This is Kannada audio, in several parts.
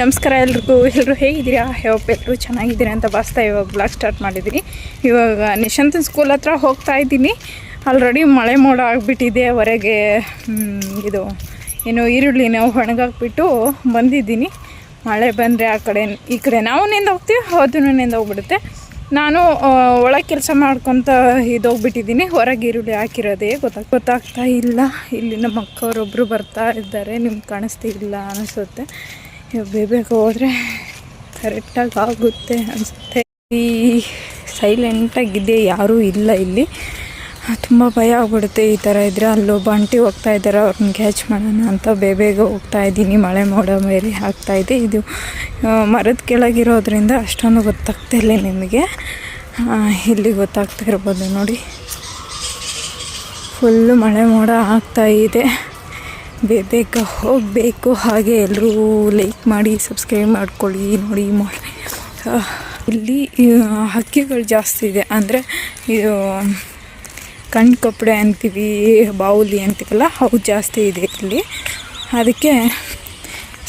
ನಮಸ್ಕಾರ ಎಲ್ರಿಗೂ. ಎಲ್ಲರೂ ಹೇಗಿದ್ದೀರಾ? ಹೋಪ್ ಎಲ್ಲರೂ ಚೆನ್ನಾಗಿದ್ದೀರಾ ಅಂತ ಬಾಸ್ತಾ ಇವಾಗ ಬ್ಲಾಗ್ ಸ್ಟಾರ್ಟ್ ಮಾಡಿದ್ದೀನಿ. ಇವಾಗ ನಿಶಾಂತನ ಸ್ಕೂಲ್ ಹತ್ರ ಹೋಗ್ತಾ ಇದ್ದೀನಿ. ಆಲ್ರೆಡಿ ಮಳೆ ಮೋಡ ಆಗಿಬಿಟ್ಟಿದೆ. ಹೊರಗೆ ಇದು ಏನು ಈರುಳ್ಳಿನ ಒಣಗಾಕ್ಬಿಟ್ಟು ಬಂದಿದ್ದೀನಿ. ಮಳೆ ಬಂದರೆ ಆ ಕಡೆ, ಈ ಕಡೆ ನಾವು ಹೋಗ್ತೀವಿ ಅದನ್ನು ನಿಂದ ಹೋಗ್ಬಿಡುತ್ತೆ. ನಾನು ಒಳಗೆ ಕೆಲಸ ಮಾಡ್ಕೊತ ಇದೋಗ್ಬಿಟ್ಟಿದ್ದೀನಿ ಹೊರಗೆ ಈರುಳ್ಳಿ ಹಾಕಿರೋದೇ ಗೊತ್ತಾಗ ಗೊತ್ತಾಗ್ತಾ ಇಲ್ಲ. ಇಲ್ಲಿ ನಮ್ಮ ಅಕ್ಕವರೊಬ್ಬರು ಬರ್ತಾ ಇದ್ದಾರೆ. ನಿಮ್ಗೆ ಕಾಣಿಸ್ತಿಲ್ಲ ಅನಿಸುತ್ತೆ. ಇವಾಗ ಬೇಗ ಹೋದರೆ ಕರೆಕ್ಟಾಗಿ ಆಗುತ್ತೆ ಅನಿಸುತ್ತೆ. ಈ ಸೈಲೆಂಟಾಗಿದೆ ಯಾರೂ ಇಲ್ಲ ಇಲ್ಲಿ. ತುಂಬ ಭಯ ಆಗ್ಬಿಡುತ್ತೆ ಈ ಥರ ಇದ್ದರೆ ಅಲ್ಲೊಬ್ಬ ಆಂಟಿ ಹೋಗ್ತಾ ಇದ್ದಾರೆ ಅವ್ರನ್ನ ಕ್ಯಾಚ್ ಮಾಡೋಣ ಅಂತ. ಬೇಗ ಬೇಗ ಹೋಗ್ತಾ ಇದ್ದೀನಿ, ಮಳೆ ಮೋಡ ಮೇಲೆ ಇದೆ. ಇದು ಮರದ ಕೆಳಗಿರೋದ್ರಿಂದ ಅಷ್ಟೊಂದು ಗೊತ್ತಾಗ್ತಾ ಇಲ್ಲ ನಿಮಗೆ. ಇಲ್ಲಿ ಗೊತ್ತಾಗ್ತಾ ಇರ್ಬೋದು ನೋಡಿ. ಫುಲ್ಲು ಮಳೆ ಮೋಡ ಆಗ್ತಾ ಇದೆ. ಬೇಗ ಹೋಗಬೇಕು. ಹಾಗೆ ಎಲ್ಲರೂ ಲೈಕ್ ಮಾಡಿ ಸಬ್ಸ್ಕ್ರೈಬ್ ಮಾಡ್ಕೊಳ್ಳಿ. ನೋಡಿ ಮಾಡಿ ಇಲ್ಲಿ ಹಕ್ಕಿಗಳು ಜಾಸ್ತಿ ಇದೆ. ಅಂದರೆ ಇದು ಕಣ್ಣು ಕಪ್ಪಡೆ ಅಂತೀವಿ, ಬಾವುಲಿ ಅಂತೀವಲ್ಲ, ಅವು ಜಾಸ್ತಿ ಇದೆ ಇಲ್ಲಿ. ಅದಕ್ಕೆ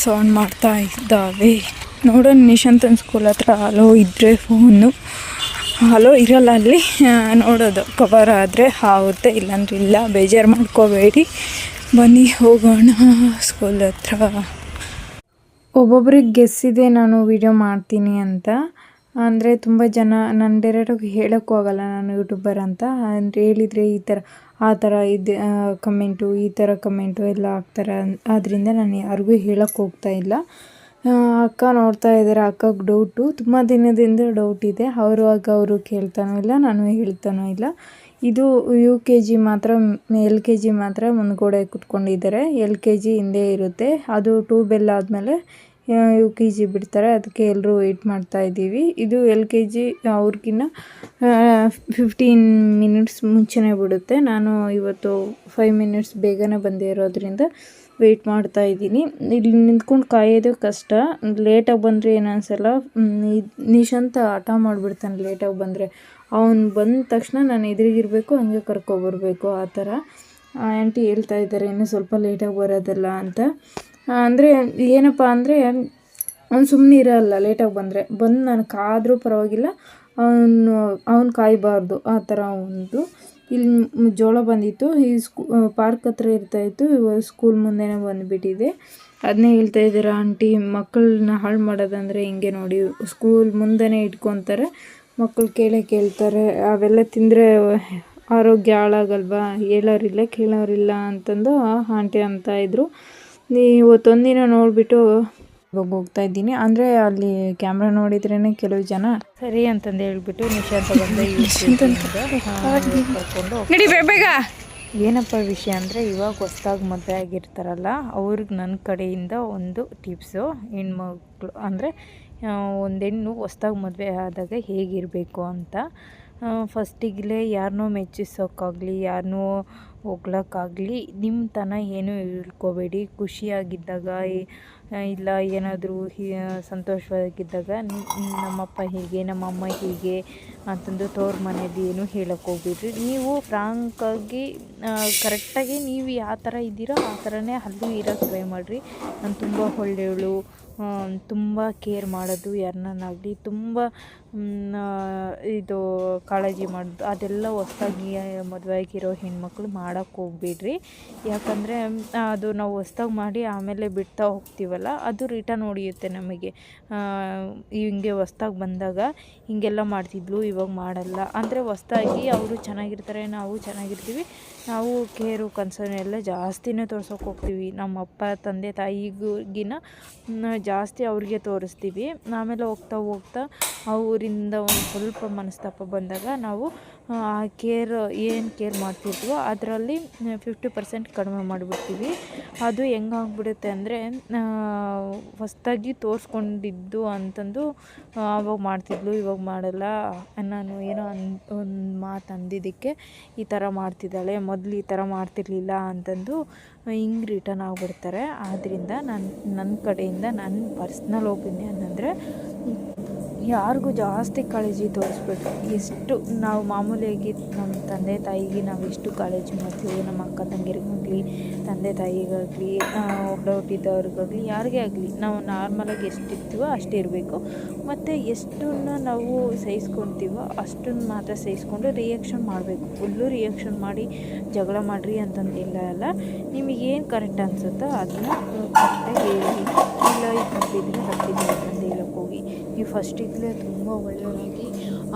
ಸೌಂಡ್ ಮಾಡ್ತಾ ಇದ್ದಾವೆ. ನೋಡೋಣ ನಿಶಾಂತನ ಸ್ಕೂಲ್ ಹತ್ರ ಹಲೋ ಇದ್ದರೆ ಫೋನು ಹಲೋ ಇರಲ್ಲ ಅಲ್ಲಿ. ನೋಡೋದು. ಕವರ್ ಆದರೆ ಆಗುತ್ತೆ, ಇಲ್ಲಾಂದ್ರೆ ಇಲ್ಲ. ಬೇಜಾರು ಮಾಡ್ಕೋಬೇಡಿ. ಬನ್ನಿ, ಹೋಗೋಣ ಸ್ಕೂಲ್ ಹತ್ರ. ಒಬ್ಬೊಬ್ರಿಗೆ ಗೆಸ್ಸಿದೆ ನಾನು ವಿಡಿಯೋ ಮಾಡ್ತೀನಿ ಅಂತ. ಅಂದರೆ ತುಂಬ ಜನ ನನ್ನ ಡೈರೆಕ್ಟಾಗಿ ಹೇಳೋಕ್ಕೂ ಆಗಲ್ಲ ನಾನು ಯೂಟ್ಯೂಬರ್ ಅಂತ. ಅಂದರೆ ಹೇಳಿದರೆ ಈ ಥರ ಆ ಥರ ಇದು ಕಮೆಂಟು ಈ ಥರ ಕಮೆಂಟು ಎಲ್ಲ ಆಗ್ತಾರೆ. ಆದ್ದರಿಂದ ನಾನು ಯಾರಿಗೂ ಹೇಳೋಕ್ಕೆ ಹೋಗ್ತಾ ಇಲ್ಲ. ಅಕ್ಕ ನೋಡ್ತಾ ಇದ್ದಾರೆ, ಅಕ್ಕಗೆ ಡೌಟು ತುಂಬ ದಿನದಿಂದ ಡೌಟ್ ಇದೆ. ಅವರು ಆಗ ಅವರು ಕೇಳ್ತಾನೂ ಇಲ್ಲ, ನಾನು ಹೇಳ್ತಾನೂ ಇಲ್ಲ. ಇದು ಯು ಕೆ ಜಿ ಮಾತ್ರ ಎಲ್ ಕೆ ಜಿ ಮಾತ್ರ ಮುಂದ್ಗಡೆ ಕುತ್ಕೊಂಡಿದ್ದಾರೆ. ಎಲ್ ಕೆ ಜಿ ಹಿಂದೆ ಇರುತ್ತೆ. ಅದು ಟೂ ಬೆಲ್ ಆದಮೇಲೆ ಯು ಕೆ ಜಿ ಬಿಡ್ತಾರೆ. ಅದಕ್ಕೆ ಎಲ್ಲರೂ ವೆಯ್ಟ್ ಮಾಡ್ತಾ ಇದ್ದೀವಿ. ಇದು ಎಲ್ ಕೆ ಜಿ ಅವ್ರಿಗಿನ್ನ ಫಿಫ್ಟೀನ್ ಮಿನಿಟ್ಸ್ ಮುಂಚೆನೇ ಬಿಡುತ್ತೆ. ನಾನು ಇವತ್ತು ಫೈವ್ ಮಿನಿಟ್ಸ್ ಬೇಗನೆ ಬಂದೇ ಇರೋದ್ರಿಂದ ವೆಯ್ಟ್ ಮಾಡ್ತಾ ಇದ್ದೀನಿ. ಇಲ್ಲಿ ನಿಂತ್ಕೊಂಡು ಕಾಯೋದು ಕಷ್ಟ. ಲೇಟಾಗಿ ಬಂದರೆ ಏನು ಅನಿಸಲ್ಲ. ನಿಶಾಂತ ಹಠ ಮಾಡಿಬಿಡ್ತಾನೆ ಲೇಟಾಗಿ ಬಂದರೆ. ಅವನು ಬಂದ ತಕ್ಷಣ ನಾನು ಎದುರಿಗಿರಬೇಕು, ಹಂಗೆ ಕರ್ಕೊಬರ್ಬೇಕು ಆ ಥರ. ಆಂಟಿ ಹೇಳ್ತಾ ಇದ್ದಾರೆ, ಇನ್ನೂ ಸ್ವಲ್ಪ ಲೇಟಾಗಿ ಬರೋದಲ್ಲ ಅಂತ. ಅಂದರೆ ಏನಪ್ಪ ಅಂದರೆ, ಅವ್ನು ಸುಮ್ಮನೆ ಇರೋಲ್ಲ ಲೇಟಾಗಿ ಬಂದರೆ. ಬಂದು ನಾನು ಕಾದರೂ ಪರವಾಗಿಲ್ಲ, ಅವನು ಅವ್ನು ಕಾಯಬಾರ್ದು ಆ ಥರ ಒಂದು. ಇಲ್ಲಿ ಜೋಳ ಬಂದಿತ್ತು. ಈ ಸ್ಕೂ ಪಾರ್ಕ್ ಹತ್ರ ಇರ್ತಾಯಿತ್ತು ಸ್ಕೂಲ್ ಮುಂದೆನೇ ಬಂದುಬಿಟ್ಟಿದೆ. ಅದನ್ನೇ ಹೇಳ್ತಾ ಇದ್ದೀರಾ, ಆಂಟಿ, ಮಕ್ಕಳನ್ನ ಹಾಳು ಮಾಡೋದಂದರೆ ಹಿಂಗೆ ನೋಡಿ. ಸ್ಕೂಲ್ ಮುಂದೆನೇ ಇಟ್ಕೊತಾರೆ. ಮಕ್ಕಳು ಕೇಳೇ ಕೇಳ್ತಾರೆ. ಅವೆಲ್ಲ ತಿಂದರೆ ಆರೋಗ್ಯ ಹಾಳಾಗಲ್ವಾ? ಹೇಳೋರಿಲ್ಲ, ಕೇಳೋರಿಲ್ಲ ಅಂತಂದು ಆಂಟಿ ಅಂತ ಇದ್ರು. ಇವತ್ತೊಂದಿನ ನೋಡಿಬಿಟ್ಟು ಇವಾಗ ಹೋಗ್ತಾ ಇದ್ದೀನಿ. ಅಂದರೆ ಅಲ್ಲಿ ಕ್ಯಾಮ್ರಾ ನೋಡಿದ್ರೇನೆ ಕೆಲವು ಜನ ಸರಿ ಅಂತಂದು ಹೇಳ್ಬಿಟ್ಟು ನಿಶಾಂತ ಬಂದ ಕರ್ಕೊಂಡು ಏನಪ್ಪ ವಿಷಯ ಅಂದರೆ ಇವಾಗ ಹೊಸ್ದಾಗಿ ಮದುವೆ ಆಗಿರ್ತಾರಲ್ಲ ಅವ್ರಿಗೆ ನನ್ನ ಕಡೆಯಿಂದ ಒಂದು ಟಿಪ್ಸು ಹೆಣ್ಮಕ್ಳು ಅಂದರೆ ಒಂದು ಹೆಣ್ಣು ಹೊಸ್ದಾಗಿ ಮದುವೆ ಆದಾಗ ಹೇಗಿರಬೇಕು ಅಂತ. ಫಸ್ಟಿಗಲೇ ಯಾರನ್ನೋ ಮೆಚ್ಚಿಸೋಕ್ಕಾಗಲಿ ಯಾರನ್ನೂ ಹೋಗ್ಲಕ್ಕಾಗಲಿ ನಿಮ್ಮ ತನ ಏನೂ ಹೇಳ್ಕೋಬೇಡಿ. ಖುಷಿಯಾಗಿದ್ದಾಗ ಇಲ್ಲ ಏನಾದರೂ ಸಂತೋಷವಾಗಿದ್ದಾಗ ನಮ್ಮಪ್ಪ ಹೀಗೆ, ನಮ್ಮಮ್ಮ ಹೀಗೆ ಅಂತಂದು ತೋರ್ ಮನೇದು ಏನು ಹೇಳಕ್ಕೆ ಹೋಗ್ಬಿಡ್ರಿ. ನೀವು ಫ್ರಾಂಕಾಗಿ ಕರೆಕ್ಟಾಗಿ ನೀವು ಯಾವ ಥರ ಇದ್ದೀರೋ ಆ ಥರನೇ ಅಲ್ಲೂ ಇರೋಕ್ಕೆ ಟ್ರೈ ಮಾಡಿರಿ. ನಾನು ತುಂಬ ಒಳ್ಳೆಯವಳು ತುಂಬ ಕೇರ್ ಮಾಡೋದು ಯಾರನ್ನಾಗಲಿ ತುಂಬ ಇದು ಕಾಳಜಿ ಮಾಡೋದು, ಅದೆಲ್ಲ ಹೊಸ್ದಾಗಿ ಮದುವೆ ಆಗಿರೋ ಹೆಣ್ಮಕ್ಳು ಮಾಡೋಕ್ಕೆ ಹೋಗ್ಬೇಡ್ರಿ. ಯಾಕಂದರೆ ಅದು ನಾವು ಹೊಸ್ದಾಗಿ ಮಾಡಿ ಆಮೇಲೆ ಬಿಡ್ತಾ ಹೋಗ್ತೀವಲ್ಲ, ಅದು ರಿಟರ್ನ್ ಹೊಡೆಯುತ್ತೆ ನಮಗೆ. ಹಿಂಗೆ ಹೊಸ್ದಾಗಿ ಬಂದಾಗ ಹಿಂಗೆಲ್ಲ ಮಾಡ್ತಿದ್ಲು, ಇವಾಗ ಮಾಡಲ್ಲ. ಅಂದರೆ ಹೊಸ್ದಾಗಿ ಅವರು ಚೆನ್ನಾಗಿರ್ತಾರೆ, ನಾವು ಚೆನ್ನಾಗಿರ್ತೀವಿ. ನಾವು ಕೇರು ಕನ್ಸರ್ನ್ ಎಲ್ಲ ಜಾಸ್ತಿನೇ ತೋರ್ಸೋಕೆ ಹೋಗ್ತೀವಿ. ನಮ್ಮ ಅಪ್ಪ ತಂದೆ ತಾಯಿಗಿನ ಜಾಸ್ತಿ ಅವ್ರಿಗೆ ತೋರಿಸ್ತೀವಿ. ಆಮೇಲೆ ಹೋಗ್ತಾ ಹೋಗ್ತಾ ಅವರಿಂದ ಒಂದು ಸ್ವಲ್ಪ ಮನಸ್ತಾಪ ಬಂದಾಗ ನಾವು ಆ ಕೇರ್ ಏನು ಕೇರ್ ಮಾಡ್ತಿದ್ವೋ ಅದರಲ್ಲಿ ಫಿಫ್ಟಿ ಪರ್ಸೆಂಟ್ ಕಡಿಮೆ ಮಾಡಿಬಿಡ್ತೀವಿ. ಅದು ಹೆಂಗಾಗ್ಬಿಡುತ್ತೆ ಅಂದರೆ ಹೊಸ್ದಾಗಿ ತೋರಿಸ್ಕೊಂಡಿದ್ದು ಅಂತಂದು ಅವಾಗ ಮಾಡ್ತಿದ್ಲು, ಇವಾಗ ಮಾಡಲ್ಲ ನಾನು ಏನೋ ಅನ್, ಒಂದು ಮಾತು ಅಂದಿದ್ದಕ್ಕೆ ಈ ಥರ ಮಾಡ್ತಿದ್ದಾಳೆ, ಮೊದಲು ಈ ಥರ ಮಾಡ್ತಿರ್ಲಿಲ್ಲ ಅಂತಂದು ಹಿಂಗೆ ರಿಟರ್ನ್ ಆಗಿಬಿಡ್ತಾರೆ. ಆದ್ದರಿಂದ ನಾನು ನನ್ನ ಕಡೆಯಿಂದ ನನ್ನ ಪರ್ಸ್ನಲ್ ಒಪಿನಿಯನ್ ಅಂದರೆ ಯಾರಿಗೂ ಜಾಸ್ತಿ ಕಾಳಜಿ ತೋರಿಸ್ಬೇಕು ಎಷ್ಟು ನಾವು ಮಾಮೂಲಿಯಾಗಿ ನಮ್ಮ ತಂದೆ ತಾಯಿಗೆ ನಾವು ಎಷ್ಟು ಕಾಳಜಿ ಮಾಡ್ತೀವಿ, ನಮ್ಮ ಅಕ್ಕ ತಂಗಿರಿಗಾಗಲಿ ತಂದೆ ತಾಯಿಗಾಗಲಿ ಹುಟ್ಟಿದವ್ರಿಗಾಗಲಿ ಯಾರಿಗೇ ಆಗಲಿ, ನಾವು ನಾರ್ಮಲಾಗಿ ಎಷ್ಟಿರ್ತೀವೋ ಅಷ್ಟೇ ಇರಬೇಕು. ಮತ್ತು ಎಷ್ಟನ್ನು ನಾವು ಸಹಿಸ್ಕೊತೀವೋ ಅಷ್ಟನ್ನು ಮಾತ್ರ ಸಹಿಸ್ಕೊಂಡು ರಿಯಾಕ್ಷನ್ ಮಾಡಬೇಕು. ಫುಲ್ಲು ರಿಯಾಕ್ಷನ್ ಮಾಡಿ ಜಗಳ ಮಾಡಿರಿ ಅಂತಂದಿಲ್ಲ ಅಲ್ಲ, ನಿಮಗೇನು ಕರೆಕ್ಟ್ ಅನಿಸುತ್ತೋ ಅದನ್ನ ಕರೆಕ್ಟಾಗಿ ಹೇಳಿ. ಇಲ್ಲ, ಇದು ಹೇಳಕ್ಕೆ ಹೋಗಿ ನೀವು ಫಸ್ಟಿಗಲೇ ತುಂಬ ಒಳ್ಳೆಯದಾಗಿ,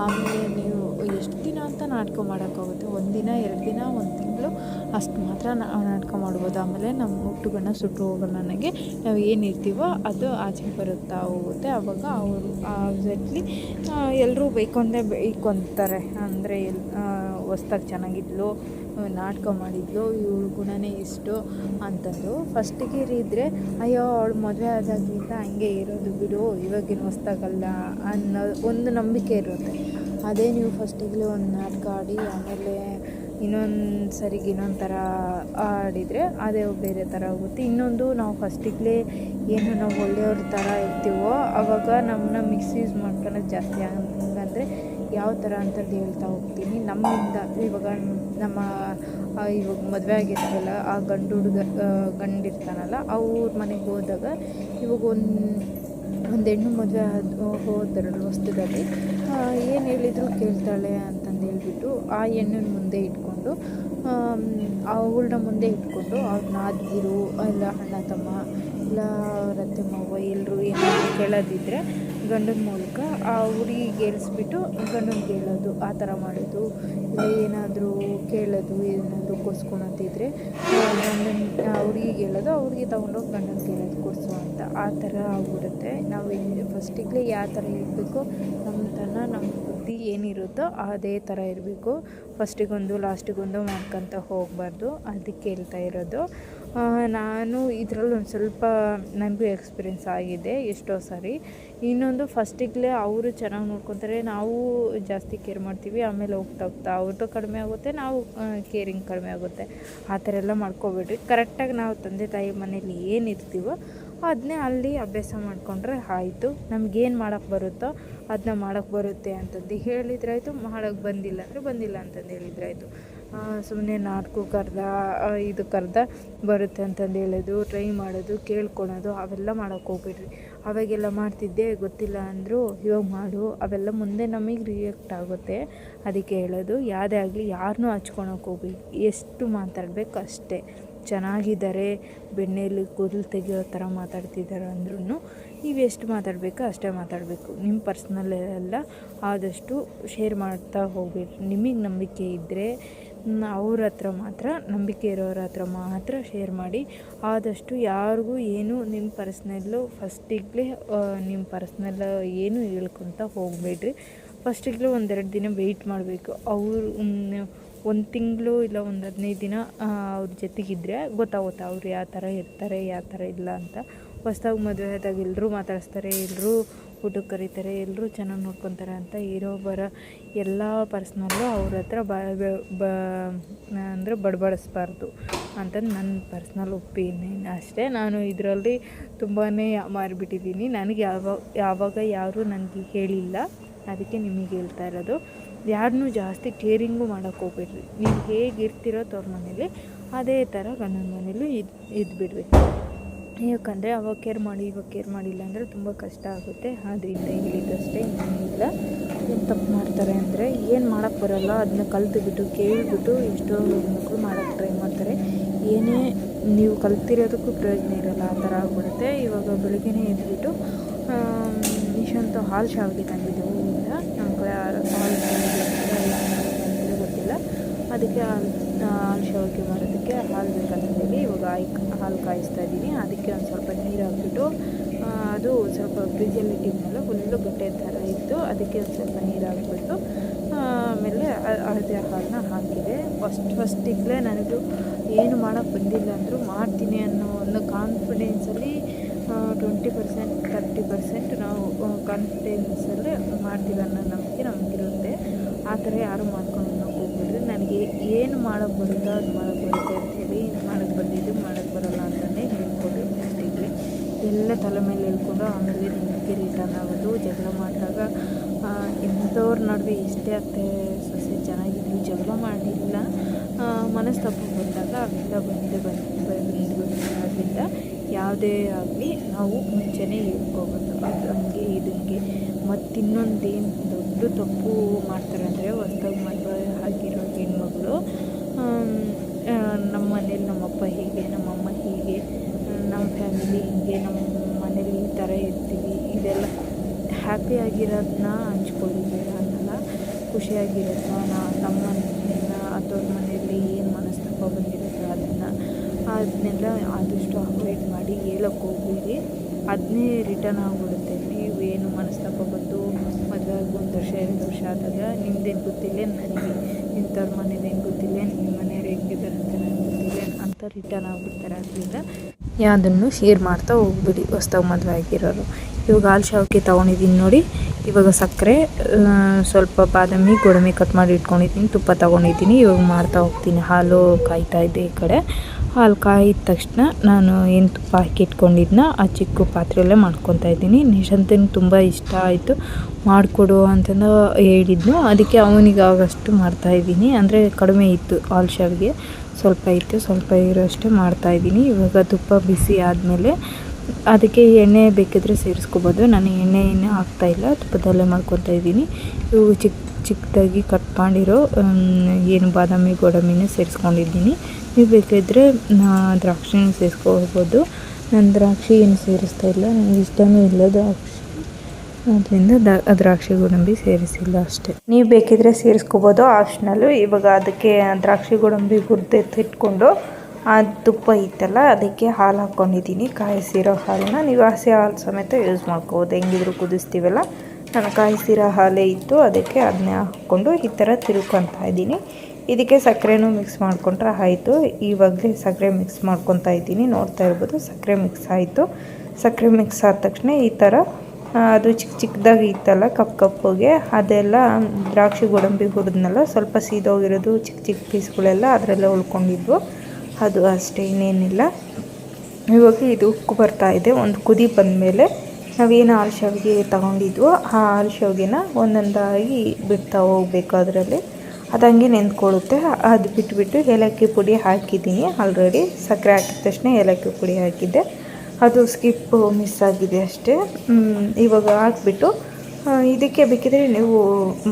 ಆಮೇಲೆ ನೀವು ಎಷ್ಟು ದಿನ ಅಂತ ನಾಟಕ ಮಾಡೋಕ್ಕಾಗುತ್ತೆ? ಒಂದು ದಿನ, ಎರಡು ದಿನ, ಒಂದು ತಿಂಗಳು ಅಷ್ಟು ಮಾತ್ರ ನಾಟಕ ಮಾಡ್ಬೋದು. ಆಮೇಲೆ ನಮ್ಮ ಹುಟ್ಟು ಬಣ್ಣ ಸುಟ್ಟು ಹೋಗಲ್ಲ ನನಗೆ. ನಾವು ಏನಿರ್ತೀವೋ ಅದು ಆಚೆ ಬರುತ್ತಾ ಹೋಗುತ್ತೆ. ಆವಾಗ ಅವರು ಎಕ್ಸಾಕ್ಟ್ಲಿ ಎಲ್ಲರೂ ಬೇಕೊಂದೇ ಬೇಕೊಂತಾರೆ. ಅಂದರೆ ಎಲ್ ಹೊಸ್ದಾಗಿ ಚೆನ್ನಾಗಿದ್ಲು ನಾಟಕ ಮಾಡಿದ್ಲು, ಇವಳ ಗುಣನೇ ಇಷ್ಟು ಅಂತಂದು. ಫಸ್ಟಿಗೆ ಇದ್ದರೆ ಅಯ್ಯೋ, ಅವಳು ಮದುವೆ ಆದಾಗಿಂದ ಹಂಗೆ ಇರೋದು ಬಿಡು, ಇವಾಗಿನ ಹೊಸ್ದಾಗಲ್ಲ ಅನ್ನೋ ಒಂದು ನಂಬಿಕೆ ಇರುತ್ತೆ. ಅದೇ ನೀವು ಫಸ್ಟಿಗಲೇ ಒಂದು ನಾಟಕ ಆಡಿ, ಆಮೇಲೆ ಇನ್ನೊಂದು ಸರಿಗೆ ಇನ್ನೊಂದು ಥರ ಆಡಿದರೆ ಅದೇ ಬೇರೆ ಥರ ಆಗುತ್ತೆ ಇನ್ನೊಂದು ನಾವು ಫಸ್ಟಿಗಲೇ ಏನು ನಾವು ಒಳ್ಳೆಯವ್ರ ಥರ ಇರ್ತೀವೋ ಆವಾಗ ನಮ್ಮನ್ನ ಮಿಸ್ಯೂಸ್ ಮಾಡ್ಕೊಳ್ಳೋದು ಜಾಸ್ತಿ. ಹಂಗಂದರೆ ಯಾವ ಥರ ಅಂತಂದು ಹೇಳ್ತಾ ಹೋಗ್ತೀನಿ. ನಮ್ಮಿಂದ ಇವಾಗ ನಮ್ಮ ಇವಾಗ ಮದುವೆ ಆಗಿರ್ತಲ್ಲ ಆ ಗಂಡು ಹುಡುಗ ಗಂಡಿರ್ತಾನಲ್ಲ, ಅವ್ರ ಮನೆಗೆ ಹೋದಾಗ ಇವಾಗ ಒಂದು ಒಂದು ಹೆಣ್ಣು ಮದುವೆ ಆದ ಹೋದರಲ್ಲ ವಸ್ತುದಲ್ಲಿ ಏನು ಹೇಳಿದ್ರು ಕೇಳ್ತಾಳೆ ಅಂತಂದು ಹೇಳ್ಬಿಟ್ಟು ಆ ಹೆಣ್ಣಿನ ಮುಂದೆ ಇಟ್ಕೊಂಡು ಅವಳನ್ನ ಮುಂದೆ ಇಟ್ಕೊಂಡು ಅವ್ರ ನಾದಿರು ಇಲ್ಲ ಅಣ್ಣ ತಮ್ಮ, ಇಲ್ಲ ಅವ್ರ ಅತ್ತೆ ಮಾವ ಎಲ್ಲರೂ ಏನಾದರೂ ಕೇಳೋದಿದ್ದರೆ ಗಂಡನ ಮೂಲಕ ಆ ಹುಡುಗಿಗೆ ಹೇಳಿಸ್ಬಿಟ್ಟು ಗಂಡನಿಗೆ ಹೇಳೋದು ಆ ಥರ ಮಾಡೋದು, ಇಲ್ಲ ಏನಾದರೂ ಕೇಳೋದು, ಏನಾದರೂ ಕೊಡ್ಸ್ಕೊಳೋದಿದ್ರೆ ಗಂಡನ ಹುಡುಗಿಗೆ ಹೇಳೋದು ಅವ್ರಿಗೆ ತೊಗೊಂಡೋಗಿ ಗಂಡನ ಕೇಳೋದು ಕೊಡಿಸು ಅಂತ. ಆ ಥರ ಆಗ್ಬಿಡುತ್ತೆ. ನಾವು ಫಸ್ಟಿಗೆ ಯಾವ ಥರ ಇರಬೇಕು ನಮ್ಮ ತನ್ನ ನಮ್ಮ ಏನಿರುತ್ತೋ ಅದೇ ಥರ ಇರಬೇಕು. ಫಸ್ಟಿಗೊಂದು, ಲಾಸ್ಟಿಗೊಂದು ಮಾಡ್ಕೊತ ಹೋಗಬಾರ್ದು. ಅದಕ್ಕೆ ಹೇಳ್ತಾ ಇರೋದು. ನಾನು ಇದರಲ್ಲಿ ಒಂದು ಸ್ವಲ್ಪ ನನಗೂ ಎಕ್ಸ್ಪೀರಿಯೆನ್ಸ್ ಆಗಿದೆ ಎಷ್ಟೋ ಸಾರಿ. ಇನ್ನೊಂದು ಫಸ್ಟಿಗಲೇ ಅವರು ಚೆನ್ನಾಗಿ ನೋಡ್ಕೊತಾರೆ. ನಾವು ಜಾಸ್ತಿ ಕೇರ್ ಮಾಡ್ತೀವಿ. ಆಮೇಲೆ ಹೋಗ್ತಾ ಹೋಗ್ತಾ ಅವ್ರದ್ದು ಕಡಿಮೆ ಆಗುತ್ತೆ. ನಾವು ಕೇರಿಂಗ್ ಕಡಿಮೆ ಆಗುತ್ತೆ. ಆ ಥರ ಎಲ್ಲ ಮಾಡ್ಕೋಬೇಡ್ರಿ. ಕರೆಕ್ಟಾಗಿ ನಾವು ತಂದೆ ತಾಯಿ ಮನೇಲಿ ಏನಿರ್ತೀವೋ ಅದನ್ನೇ ಅಲ್ಲಿ ಅಭ್ಯಾಸ ಮಾಡಿಕೊಂಡ್ರೆ ಆಯಿತು. ನಮಗೇನು ಮಾಡೋಕ್ಕೆ ಬರುತ್ತೋ ಅದನ್ನ ಮಾಡೋಕ್ಕೆ ಬರುತ್ತೆ ಅಂತಂದು ಹೇಳಿದ್ರಾಯಿತು ಮಾಡೋಕ್ಕೆ ಬಂದಿಲ್ಲ ಅಂದರೆ ಬಂದಿಲ್ಲ ಅಂತಂದು ಹೇಳಿದ್ರಾಯಿತು. ಸುಮ್ಮನೆ ನಾಲ್ಕು ಕರೆದ ಇದು ಕರೆದ ಬರುತ್ತೆ ಅಂತಂದು ಹೇಳೋದು ಟ್ರೈ ಮಾಡೋದು, ಕೇಳ್ಕೊಳೋದು, ಅವೆಲ್ಲ ಮಾಡೋಕ್ಕೆ ಹೋಗ್ಬಿಡ್ರಿ. ಅವಾಗೆಲ್ಲ ಮಾಡ್ತಿದ್ದೆ, ಗೊತ್ತಿಲ್ಲ ಅಂದರು, ಇವಾಗ ಮಾಡು, ಅವೆಲ್ಲ ಮುಂದೆ ನಮಗೆ ರಿಯಾಕ್ಟ್ ಆಗುತ್ತೆ. ಅದಕ್ಕೆ ಹೇಳೋದು ಯಾವುದೇ ಆಗಲಿ ಯಾರನ್ನೂ ಹಚ್ಕೊಳಕ್ಕೆ ಎಷ್ಟು ಮಾತಾಡಬೇಕು ಅಷ್ಟೇ. ಚೆನ್ನಾಗಿದ್ದಾರೆ ಬೆಣ್ಣೆಯಲ್ಲಿ ಕೂದಲು ತೆಗೆಯೋ ಥರ ಮಾತಾಡ್ತಿದ್ದಾರೆ ಅಂದ್ರೂ ನೀವು ಎಷ್ಟು ಮಾತಾಡಬೇಕು ಅಷ್ಟೇ ಮಾತಾಡಬೇಕು. ನಿಮ್ಮ ಪರ್ಸ್ನಲ್ ಎಲ್ಲ ಆದಷ್ಟು ಶೇರ್ ಮಾಡ್ತಾ ಹೋಗ್ಬೇಕು. ನಿಮಗೆ ನಂಬಿಕೆ ಇದ್ದರೆ ಅವ್ರ ಹತ್ರ ಮಾತ್ರ, ನಂಬಿಕೆ ಇರೋರ ಹತ್ರ ಮಾತ್ರ ಶೇರ್ ಮಾಡಿ. ಆದಷ್ಟು ಯಾರಿಗೂ ಏನು ನಿಮ್ಮ ಪರ್ಸ್ನಲ್ಲು ಫಸ್ಟಿಗಲೇ ನಿಮ್ಮ ಪರ್ಸ್ನಲ್ ಏನು ಹೇಳ್ಕೊತ ಹೋಗಬೇಡ್ರಿ. ಫಸ್ಟಿಗ್ಲೂ ಒಂದೆರಡು ದಿನ ವೆಯ್ಟ್ ಮಾಡಬೇಕು. ಅವರು ಒಂದು ತಿಂಗಳು ಇಲ್ಲ ಒಂದು ಹದಿನೈದು ದಿನ ಅವ್ರ ಜೊತೆಗಿದ್ರೆ ಗೊತ್ತಾಗುತ್ತೆ ಅವ್ರು ಯಾವ ಥರ ಇರ್ತಾರೆ, ಯಾವ ಥರ ಇಲ್ಲ ಅಂತ. ಹೊಸ್ದಾಗಿ ಮದುವೆ ಆದಾಗ ಎಲ್ಲರೂ ಮಾತಾಡಿಸ್ತಾರೆ ಎಲ್ಲರೂ ಊಟಕ್ಕೆ ಕರೀತಾರೆ ಎಲ್ಲರೂ ಚೆನ್ನಾಗಿ ನೋಡ್ಕೊತಾರೆ ಅಂತ ಇರೋ ಬರೋ ಎಲ್ಲ ಪರ್ಸ್ನಲ್ಲು ಅವ್ರ ಹತ್ರ ಬ ಅಂದರೆ ಬಡಬಡಿಸ್ಬಾರ್ದು ಅಂತಂದು ನನ್ನ ಪರ್ಸ್ನಲ್ ಒಪಿನಿಯನ್ ಅಷ್ಟೇ. ನಾನು ಇದರಲ್ಲಿ ತುಂಬಾ ಮಾರಿಬಿಟ್ಟಿದ್ದೀನಿ. ನನಗೆ ಯಾವಾಗ ಯಾವಾಗ ಯಾರೂ ನನಗೆ ಹೇಳಿಲ್ಲ. ಅದಕ್ಕೆ ನಿಮಗೆ ಹೇಳ್ತಾ ಇರೋದು. ಯಾರನ್ನೂ ಜಾಸ್ತಿ ಕೇರಿಂಗು ಮಾಡೋಕ್ಕೆ ಹೋಗ್ಬೇಡ್ರಿ. ನೀವು ಹೇಗಿರ್ತಿರೋ ತವ್ರ ಮನೇಲಿ, ಅದೇ ಥರ ಗಂಡನ ಮನೇಲಿ ಇದು, ಇದ್ಬಿಡ್ರಿ. ಯಾಕಂದರೆ ಅವಾಗ ಕೇರ್ ಮಾಡಿ ಇವಾಗ ಕೇರ್ ಮಾಡಿಲ್ಲ ಅಂದರೆ ತುಂಬ ಕಷ್ಟ ಆಗುತ್ತೆ. ಆದ್ದರಿಂದ ಹೇಳಿದ್ದಷ್ಟೇ ಇನ್ನೇನಿಲ್ಲ ಏನು ತಪ್ಪು ಮಾಡ್ತಾರೆ ಅಂದರೆ ಏನು ಮಾಡೋಕ್ಕೆ ಬರೋಲ್ಲ ಅದನ್ನ ಕಲ್ತುಬಿಟ್ಟು, ಕೇಳಿಬಿಟ್ಟು ಎಷ್ಟೋ ಮಕ್ಕಳು ಮಾಡೋಕ್ಕೆ ಟ್ರೈ ಮಾಡ್ತಾರೆ. ಏನೇ ನೀವು ಕಲ್ತಿರೋದಕ್ಕೂ ಪ್ರಯೋಜನ ಇರೋಲ್ಲ, ಆ ಥರ ಆಗ್ಬಿಡುತ್ತೆ. ಇವಾಗ ಬೆಳಗ್ಗೆನೇ ಎದ್ದುಬಿಟ್ಟು ನಿಶಾಂತ ಹಾಲು ಶಾವಿಗೆ ತಂದಿದ್ದೆ ಹೂವಿಂದ. ನಮ್ಮ ಕಡೆ ಹಾಲು ಗೊತ್ತಿಲ್ಲ. ಅದಕ್ಕೆ ಹಾಲು ಶಾವಿಗೆ ಮಾಡೋದಕ್ಕೆ ಹಾಲು ಬೇಕಂತೇಳಿ ಇವಾಗ ಆಯ್ ಹಾಲು ಕಾಯಿಸ್ತಾ ಇದ್ದೀನಿ ಅದಕ್ಕೆ ಒಂದು ಸ್ವಲ್ಪ ನೀರು ಹಾಕ್ಬಿಟ್ಟು ಅದು ಸ್ವಲ್ಪ ಫ್ರಿಜ್ಜಲ್ಲಿ ಇಟ್ಟಿದ್ಮೇಲೆ ಫುಲ್ಲು ಗಟ್ಟೆ ಥರ ಇತ್ತು. ಅದಕ್ಕೆ ಒಂದು ಸ್ವಲ್ಪ ನೀರು ಹಾಕ್ಬಿಟ್ಟು ಆಮೇಲೆ ಅಳತೆ ಹಾಲನ್ನ ಹಾಕಿದೆ. ಫಸ್ಟ್ ಫಸ್ಟಿಗಲೇ ನನಗೂ ಏನು ಮಾಡೋಕ್ಕೆ ಬಂದಿಲ್ಲ ಅಂದರೂ ಮಾಡ್ತೀನಿ ಅನ್ನೋ ಒಂದು ಕಾನ್ಫಿಡೆನ್ಸಲ್ಲಿ ಟ್ವೆಂಟಿ ಪರ್ಸೆಂಟ್ ತರ್ಟಿ ಪರ್ಸೆಂಟ್ ನಾವು ಕಾನ್ಫಿಡೆನ್ಸಲ್ಲೇ ಮಾಡ್ತೀವಿ ಅನ್ನೋ ನಂಬಿಕೆ ನಮಗಿರುತ್ತೆ. ಆ ಥರ ಯಾರು ಮಾಡ್ಕೊಂಡು ಏನು ಮಾಡೋಕ್ಕೆ ಬರುತ್ತೋ ಅದು ಮಾಡೋಕ್ಕೆ ಬರುತ್ತೆ ಇದು ಮಾಡೋಕ್ಕೆ ಬಂದಿದ್ದು ಮಾಡೋಕ್ಕೆ ಬರೋಲ್ಲ ಅಂತಲೇ ಹೇಳ್ಕೊಡಿ ಫಸ್ಟಿಗೆ ಎಲ್ಲ ತಲೆ ಮೇಲೆ ಹೇಳ್ಕೊಂಡು ಆಮೇಲೆ ನಿಮಗೆ ರಿಟರ್ನ್ ಆಗೋದು. ಜಗಳ ಮಾಡಿದಾಗ ಎಂಥವ್ರ ನಡುವೆ ಇಷ್ಟೇ ಅತ್ತೆ ಸೊಸೆ ಚೆನ್ನಾಗಿದ್ರು ಜಗಳ ಮಾಡಿಲ್ಲ. ಮನಸ್ತಾಪ ಬಂದಾಗ ಅವೆಲ್ಲ ಬಂದು ಬಂದು ಬಂದು ಅದರಿಂದ ಯಾವುದೇ ಆಗಲಿ ನಾವು ಮುಂಚೆನೇ ಹೇಳ್ಕೋಬೋದು ಅದು ಹಂಗೆ ಇದು ಮತ್ತು ಇನ್ನೊಂದೇನು ದೊಡ್ಡ ತಪ್ಪು ಮಾಡ್ತಾರೆ ಅಂದರೆ ಹೊಸ್ದಾಗಿ ಮದುವೆ ಆಗಿರೋ ಹೆಣ್ಮಗಳು ನಮ್ಮ ಮನೇಲಿ ನಮ್ಮಪ್ಪ ಹೀಗೆ ನಮ್ಮಮ್ಮ ಹೀಗೆ ನಮ್ಮ ಫ್ಯಾಮಿಲಿ ಹೀಗೆ ನಮ್ಮ ಮನೇಲಿ ಈ ಥರ ಇರ್ತೀವಿ, ಇದೆಲ್ಲ ಹ್ಯಾಪಿಯಾಗಿರೋದನ್ನ ಹಂಚ್ಕೊಳ್ಳಿ ಬೇಡ ಅನ್ನಲ್ಲ ಖುಷಿಯಾಗಿರೋದನ್ನ ನಾ ನಮ್ಮ ಅಥವಾ ಮನೆಯಲ್ಲಿ ಏನು ಮನಸ್ತಾಪ ಬಂದಿರುತ್ತೆ ಅದನ್ನು, ಅದನ್ನೆಲ್ಲ ಆದಷ್ಟು ಅವಾಯ್ಡ್ ಮಾಡಿ ಹೇಳೋಕ್ಕೆ ಹೋಗಬೇಡಿ. ಅದನ್ನೇ ರಿಟರ್ನ್ ಆಗಿಬಿಡುತ್ತೆ. ನೀವು ಏನು ಮನಸ್ತಾಪ ಬಂದು ಮದುವೆ ಆಗಿ ಒಂದು ವರ್ಷ, ಎರಡು ವರ್ಷ ಆದಾಗ ನಿಮ್ದೇನು ಗೊತ್ತಿಲ್ಲ ನನಗೆ? ಇಂಥವ್ರ ಮನೇದು ಏನು ಗೊತ್ತಿಲ್ಲ ನಿಮ್ಮ ಮನೆಯವ್ರು ಹೆಂಗಿದ್ದಾರೆ ಅಂತ ನನಗೆ ಗೊತ್ತಿಲ್ಲ ಅಂತ ರಿಟರ್ನ್ ಆಗಿಬಿಡ್ತಾರೆ ಅದರಿಂದ. ಯಾವುದನ್ನು ಶೇರ್ ಮಾಡ್ತಾ ಹೋಗ್ಬಿಡಿ ಹೊಸ್ತಾಗ ಮದುವೆ ಆಗಿರೋರು. ಇವಾಗ ಹಾಲು ಶಾವಿಗೆ ತೊಗೊಂಡಿದ್ದೀನಿ ನೋಡಿ, ಇವಾಗ ಸಕ್ಕರೆ ಸ್ವಲ್ಪ ಬಾದಾಮಿ, ಗೋಡಂಬಿ ಕಟ್ ಮಾಡಿ ಇಟ್ಕೊಂಡಿದ್ದೀನಿ ತುಪ್ಪ ತೊಗೊಂಡಿದ್ದೀನಿ ಇವಾಗ ಮಾಡ್ತಾ ಹೋಗ್ತೀನಿ. ಹಾಲು ಕಾಯ್ತಾ ಇದೆ ಈ ಕಡೆ. ಹಾಲು ಕಾಯಿದ ತಕ್ಷಣ ನಾನು ಏನು ತುಪ್ಪ ಹಾಕಿ ಇಟ್ಕೊಂಡಿದ್ನ, ಆ ಚಿಕ್ಕ ಪಾತ್ರೆಯಲ್ಲೇ ಮಾಡ್ಕೊತಾ ಇದ್ದೀನಿ. ನಿಶಾಂತನಿಗೆ ತುಂಬ ಇಷ್ಟ ಆಯಿತು. ಮಾಡಿಕೊಡು ಅಂತಂದು ಹೇಳಿದ್ನು. ಅದಕ್ಕೆ ಅವನಿಗೆ ಆಗಷ್ಟು ಮಾಡ್ತಾಯಿದ್ದೀನಿ ಅಂದರೆ ಕಡಿಮೆ ಇತ್ತು ಹಾಲು ಶಾವಿಗೆ. ಸ್ವಲ್ಪ ಇತ್ತು, ಸ್ವಲ್ಪ ಇರೋಷ್ಟೇ ಮಾಡ್ತಾಯಿದ್ದೀನಿ ಇವಾಗ ತುಪ್ಪ ಬಿಸಿ ಆದಮೇಲೆ ಅದಕ್ಕೆ ಎಣ್ಣೆ ಬೇಕಿದ್ರೆ ಸೇರಿಸ್ಕೋಬೋದು. ನಾನು ಎಣ್ಣೆ ಎಣ್ಣೆ ಹಾಕ್ತಾಯಿಲ್ಲ ತುಪ್ಪದಲ್ಲೇ ಮಾಡ್ಕೊತಾ ಇದ್ದೀನಿ. ಇವು ಚಿಕ್ಕ ಚಿಕ್ಕದಾಗಿ ಕಟ್ ಮಾಡಿರೋ ಏನು ಬಾದಾಮಿ, ಗೋಡಂಬಿನ ಸೇರಿಸ್ಕೊಂಡಿದ್ದೀನಿ. ನೀವು ಬೇಕಿದ್ದರೆ ದ್ರಾಕ್ಷಿನ ಸೇರಿಸ್ಕೋಬೋದು ನಾನು ದ್ರಾಕ್ಷಿ ಏನು ಸೇರಿಸ್ತಾ ಇಲ್ಲ ನನಗೆ ಇಷ್ಟವೂ ಇಲ್ಲ ದ್ರಾಕ್ಷಿ. ಅದರಿಂದ ದ್ರಾಕ್ಷಿ ಗೋಡಂಬಿ ಸೇರಿಸಿಲ್ಲ ಅಷ್ಟೇ. ನೀವು ಬೇಕಿದ್ರೆ ಸೇರಿಸ್ಕೋಬೋದು ಆಪ್ಷನಲ್ಲು ಇವಾಗ ಅದಕ್ಕೆ ದ್ರಾಕ್ಷಿ ಗೋಡಂಬಿ ಹುರಿದೆತ್ತಿಟ್ಕೊಂಡು ಆ ತುಪ್ಪ ಇತ್ತಲ್ಲ ಅದಕ್ಕೆ ಹಾಲು ಹಾಕ್ಕೊಂಡಿದ್ದೀನಿ ಕಾಯಿಸಿರೋ ಹಾಲನ್ನ ನೀವು ಹಸಿ ಹಾಲು ಸಮೇತ ಯೂಸ್ ಮಾಡ್ಕೋಬೋದು. ಹೆಂಗಿದ್ರು ಕುದಿಸ್ತೀವಲ್ಲ, ನಾನು ಕಾಯಿಸಿರೋ ಹಾಲೇ ಇತ್ತು, ಅದಕ್ಕೆ ಅದನ್ನೇ ಹಾಕ್ಕೊಂಡು ಈ ಥರ ತಿರುಕೊತಾ ಇದ್ದೀನಿ. ಇದಕ್ಕೆ ಸಕ್ಕರೆನೂ ಮಿಕ್ಸ್ ಮಾಡಿಕೊಂಡ್ರೆ ಆಯಿತು. ಇವಾಗಲೇ ಸಕ್ಕರೆ ಮಿಕ್ಸ್ ಮಾಡ್ಕೊತಾ ಇದ್ದೀನಿ. ನೋಡ್ತಾ ಇರ್ಬೋದು, ಸಕ್ಕರೆ ಮಿಕ್ಸ್ ಆಯಿತು. ಸಕ್ಕರೆ ಮಿಕ್ಸ್ ಆದ ತಕ್ಷಣ ಈ ಥರ ಅದು ಚಿಕ್ಕ ಚಿಕ್ಕದಾಗಿ ಇತ್ತಲ್ಲ ಕಪ್ ಕಪ್ಪಗೆ, ಅದೆಲ್ಲ ದ್ರಾಕ್ಷಿ ಗೋಡಂಬಿ ಹುರಿದ್ನಲ್ಲ, ಸ್ವಲ್ಪ ಸೀದೋಗಿರೋದು ಚಿಕ್ಕ ಚಿಕ್ಕ ಪೀಸ್ಗಳೆಲ್ಲ ಅದರಲ್ಲೇ ಉಳ್ಕೊಂಡಿದ್ವು. ಅದು ಅಷ್ಟೇ, ಇನ್ನೇನಿಲ್ಲ. ಇವಾಗ ಇದು ಉಕ್ಕು ಬರ್ತಾ ಇದೆ. ಒಂದು ಕುದಿ ಬಂದಮೇಲೆ ನಾವೇನು ಹಾಲು ಶಾವಿಗೆ ತಗೊಂಡಿದ್ವೋ, ಆ ಹಾಲು ಶಾವಿಗೆನ ಒಂದೊಂದಾಗಿ ಬಿಡ್ತಾ ಹೋಗ್ಬೇಕು ಅದರಲ್ಲಿ. ಅದು ಹಂಗೆ ನೆಂದ್ಕೊಳ್ಳುತ್ತೆ. ಅದು ಬಿಟ್ಬಿಟ್ಟು ಏಲಕ್ಕಿ ಪುಡಿ ಹಾಕಿದ್ದೀನಿ. ಆಲ್ರೆಡಿ ಸಕ್ಕರೆ ಹಾಕಿದ ತಕ್ಷಣ ಏಲಕ್ಕಿ ಪುಡಿ ಹಾಕಿದ್ದೆ. ಅದು ಸ್ಕಿಪ್ ಮಿಸ್ ಆಗಿದೆ ಅಷ್ಟೇ. ಇವಾಗ ಹಾಕ್ಬಿಟ್ಟು ಇದಕ್ಕೆ ಬೇಕಿದ್ರೆ ನೀವು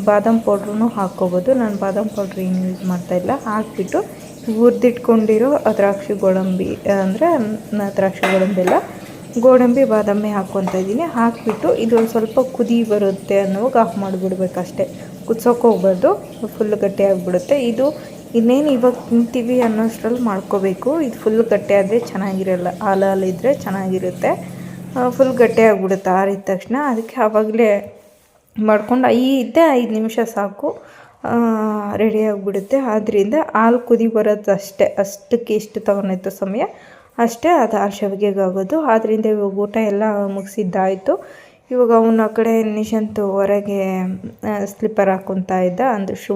ಬಾದಾಮ್ ಪೌಡ್ರೂ ಹಾಕ್ಕೋಬೋದು. ನಾನು ಬಾದಾಮ್ ಪೌಡ್ರ್ ಏನು ಯೂಸ್ ಮಾಡ್ತಾಯಿಲ್ಲ ಹಾಕ್ಬಿಟ್ಟು ಹುರಿದಿಟ್ಕೊಂಡಿರೋ ದ್ರಾಕ್ಷಿ ಗೋಡಂಬಿ, ಅಂದರೆ ದ್ರಾಕ್ಷಿ ಗೋಡಂಬಿ ಎಲ್ಲ, ಗೋಡಂಬಿ, ಬಾದಾಮಿ ಹಾಕ್ಕೊತಾ ಇದ್ದೀನಿ. ಹಾಕಿಬಿಟ್ಟು ಇದು ಸ್ವಲ್ಪ ಕುದಿ ಬರುತ್ತೆ ಅನ್ನೋವಾಗ ಆಫ್ ಮಾಡಿಬಿಡ್ಬೇಕು ಅಷ್ಟೇ ಕುದ್ಸೋಕೆ ಹೋಗ್ಬಾರ್ದು ಫುಲ್ ಗಟ್ಟಿ ಆಗಿಬಿಡುತ್ತೆ. ಇದು ಇನ್ನೇನು ಇವಾಗ ತಿಂತೀವಿ ಅನ್ನೋಷ್ಟರಲ್ಲಿ ಮಾಡ್ಕೋಬೇಕು. ಇದು ಫುಲ್ ಗಟ್ಟಿ ಆದರೆ ಚೆನ್ನಾಗಿರಲ್ಲ ಇದ್ದರೆ ಚೆನ್ನಾಗಿರುತ್ತೆ. ಫುಲ್ ಗಟ್ಟಿ ಆಗಿಬಿಡುತ್ತೆ, ಆರಿದ ತಕ್ಷಣ. ಅದಕ್ಕೆ ಆವಾಗಲೇ ಮಾಡ್ಕೊಂಡು, ಐದೇ ಐದು ನಿಮಿಷ ಸಾಕು. ರೆಡಿ ಆಗಿಬಿಡುತ್ತೆ. ಆದ್ದರಿಂದ ಹಾಲು ಕುದಿ ಬರೋದು ಅಷ್ಟೇ. ಅಷ್ಟಕ್ಕೆ ಎಷ್ಟು ತೊಗೊಂಡಿತ್ತು ಸಮಯ. ಅಷ್ಟೇ ಅದು ಹಾಲು ಶಾವಿಗೆಗೆ ಆದ್ದರಿಂದ ಇವಾಗ ಊಟ ಎಲ್ಲ ಮುಗಿಸಿದ್ದಾಯಿತು. ಇವಾಗ ಅವನ ಆ ಕಡೆ ನಿಶಾಂತ್ ಹೊರಗೆ ಸ್ಲಿಪ್ಪರ್ ಹಾಕ್ಕೊತಾ ಇದ್ದ, ಅಂದರೆ ಶೂ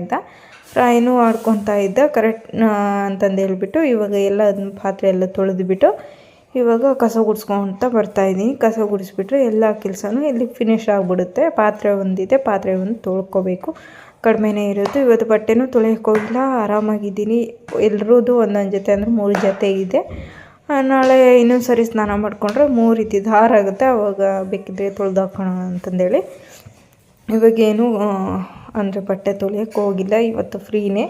ಇದ್ದ. ಫ್ರೈನೂ ಆಡ್ಕೊತಾ ಇದ್ದ ಕರೆಕ್ಟ್ ಅಂತಂದು ಹೇಳ್ಬಿಟ್ಟು ಇವಾಗ ಎಲ್ಲ ಪಾತ್ರೆ ಎಲ್ಲ ತೊಳೆದುಬಿಟ್ಟು ಇವಾಗ ಕಸ ಗುಡಿಸ್ಕೊತ ಬರ್ತಾಯಿದ್ದೀನಿ ಕಸ ಗುಡಿಸ್ಬಿಟ್ರೆ ಎಲ್ಲ ಕೆಲಸನೂ ಇಲ್ಲಿ ಫಿನಿಶ್ ಆಗಿಬಿಡುತ್ತೆ. ಪಾತ್ರೆ ಒಂದಿದೆ, ಪಾತ್ರೆ ಒಂದು ತೊಳ್ಕೊಬೇಕು. ಕಡಿಮೆನೇ ಇರೋದು. ಇವತ್ತು ಬಟ್ಟೆನೂ ತೊಳೆಯೋಕ್ಕೋಗಿಲ್ಲ ಆರಾಮಾಗಿದ್ದೀನಿ. ಎಲ್ರದ್ದು ಒಂದೊಂದು ಜೊತೆ ಅಂದರೆ ಮೂರು ಜೊತೆ ಇದೆ. ನಾಳೆ ಇನ್ನೊಂದು ಸರಿ ಸ್ನಾನ ಮಾಡಿಕೊಂಡ್ರೆ ಮೂರು ರೀತಿ ದಾರ ಆಗುತ್ತೆ. ಅವಾಗ ಬೇಕಿದ್ರೆ ತೊಳೆದು ಹಾಕೋಣ ಅಂತಂದೇಳಿ. ಇವಾಗೇನು ಅಂದರೆ ಬಟ್ಟೆ ತೊಳೆಯೋಕ್ಕೆ ಹೋಗಿಲ್ಲ. ಇವತ್ತು ಫ್ರೀನೇ.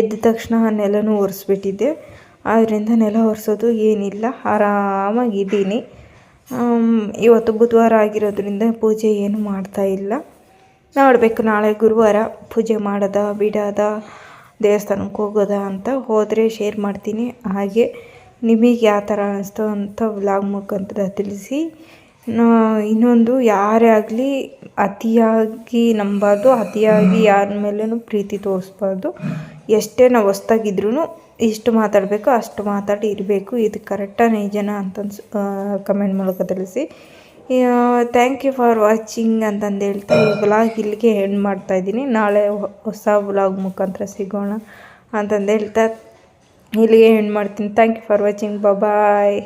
ಎದ್ದ ತಕ್ಷಣ ನೆಲನೂ ಒರೆಸ್ಬಿಟ್ಟಿದ್ದೆ. ಆದ್ದರಿಂದ ನೆಲ ಒರೆಸೋದು ಏನಿಲ್ಲ. ಆರಾಮಾಗಿದ್ದೀನಿ ಇವತ್ತು ಬುಧವಾರ ಆಗಿರೋದ್ರಿಂದ ಪೂಜೆ ಏನು ಮಾಡ್ತಾಯಿಲ್ಲ ನೋಡಬೇಕು, ನಾಳೆ ಗುರುವಾರ ಪೂಜೆ ಮಾಡೋದ, ಬಿಡೋದ, ದೇವಸ್ಥಾನಕ್ಕೆ ಹೋಗೋದ ಅಂತ ಹೋದರೆ ಶೇರ್ ಮಾಡ್ತೀನಿ. ಹಾಗೆ ನಿಮಗೆ ಯಾವ ಥರ ಅನ್ನಿಸ್ತು ಅಂತ ವ್ಲಾಗ್ ಮುಖಾಂತರ ತಿಳಿಸಿ. ಇನ್ನೊಂದು, ಯಾರೇ ಆಗಲಿ ಅತಿಯಾಗಿ ನಂಬಾರ್ದು, ಅತಿಯಾಗಿ ಯಾರ ಮೇಲೂ ಪ್ರೀತಿ ತೋರಿಸ್ಬಾರ್ದು. ಎಷ್ಟೇ ನಾವು ಹೊಸ್ದಾಗಿದ್ರೂ ಇಷ್ಟು ಮಾತಾಡಬೇಕು, ಅಷ್ಟು ಮಾತಾಡಿ ಇರಬೇಕು. ಇದು ಕರೆಕ್ಟಾ ನೈಜನ ಅಂತ ಕಮೆಂಟ್ ಮೂಲಕ ತಿಳಿಸಿ. ಥ್ಯಾಂಕ್ ಯು ಫಾರ್ ವಾಚಿಂಗ್ ಅಂತಂದು ಹೇಳ್ತಾ ಈ ವ್ಲಾಗ್ ಇಲ್ಲಿಗೆ ಎಂಡ್ ಮಾಡ್ತಾಯಿದ್ದೀನಿ ನಾಳೆ ಹೊಸ ವ್ಲಾಗ್ ಮುಖಾಂತರ ಸಿಗೋಣ ಅಂತಂದು ಹೇಳ್ತಾ ಇಲ್ಲಿಗೆ ಎಂಡ್ ಮಾಡ್ತೀನಿ. Thank you for watching bye